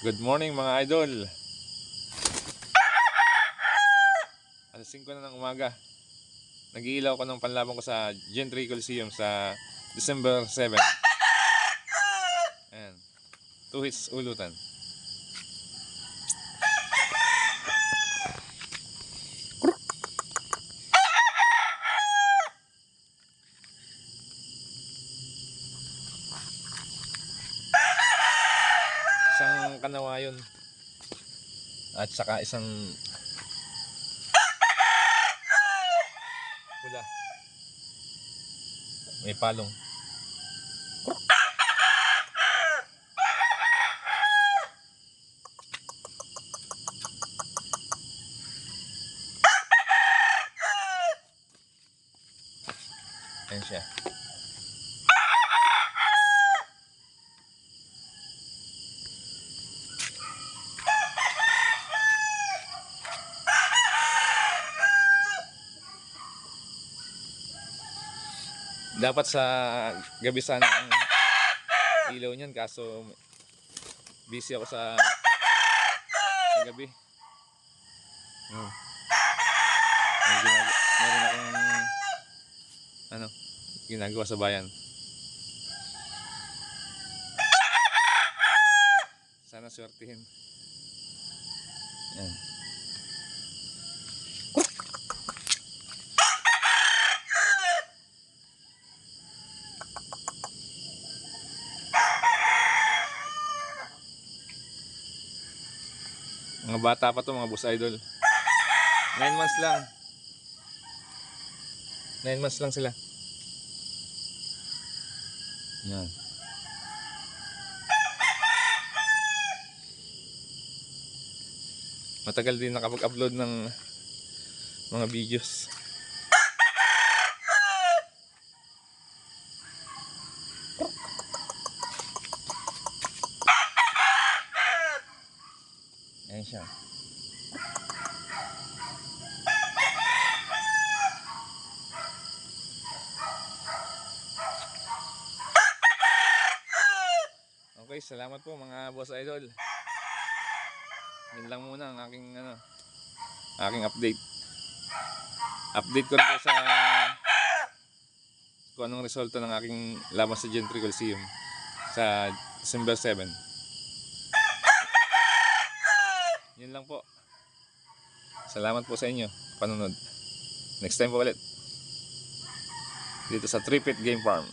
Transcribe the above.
Good morning mga idol. Alas 5 na ng umaga. Nag-iilaw ko ng panlaban ko sa Gentry Coliseum sa December 7. Ayan. Two hits ulutan. Isang kanawa yun. At saka isang pula. May palong. Ayan. Dapat sa gabi sana ang ilaw niyan kaso busy ako sa, sa gabi. Hmm. May ginag- meron akong ano, ginagawa sa bayan. Sana swertihin. Yan. Mga bata pa to, mga boss idol. 9 months lang. 9 months lang sila. Yan. Matagal din nakapag-upload ng mga videos. Siya. Okay, salamat po mga boss idol. Yan lang muna ang aking ano, aking update. Update ko po sa kung anong resulta ng aking laban sa Gentry Coliseum sa December 7. Yun lang po. Salamat po sa inyo panunod. Next time po ulit. Dito sa Tripit Game Farm.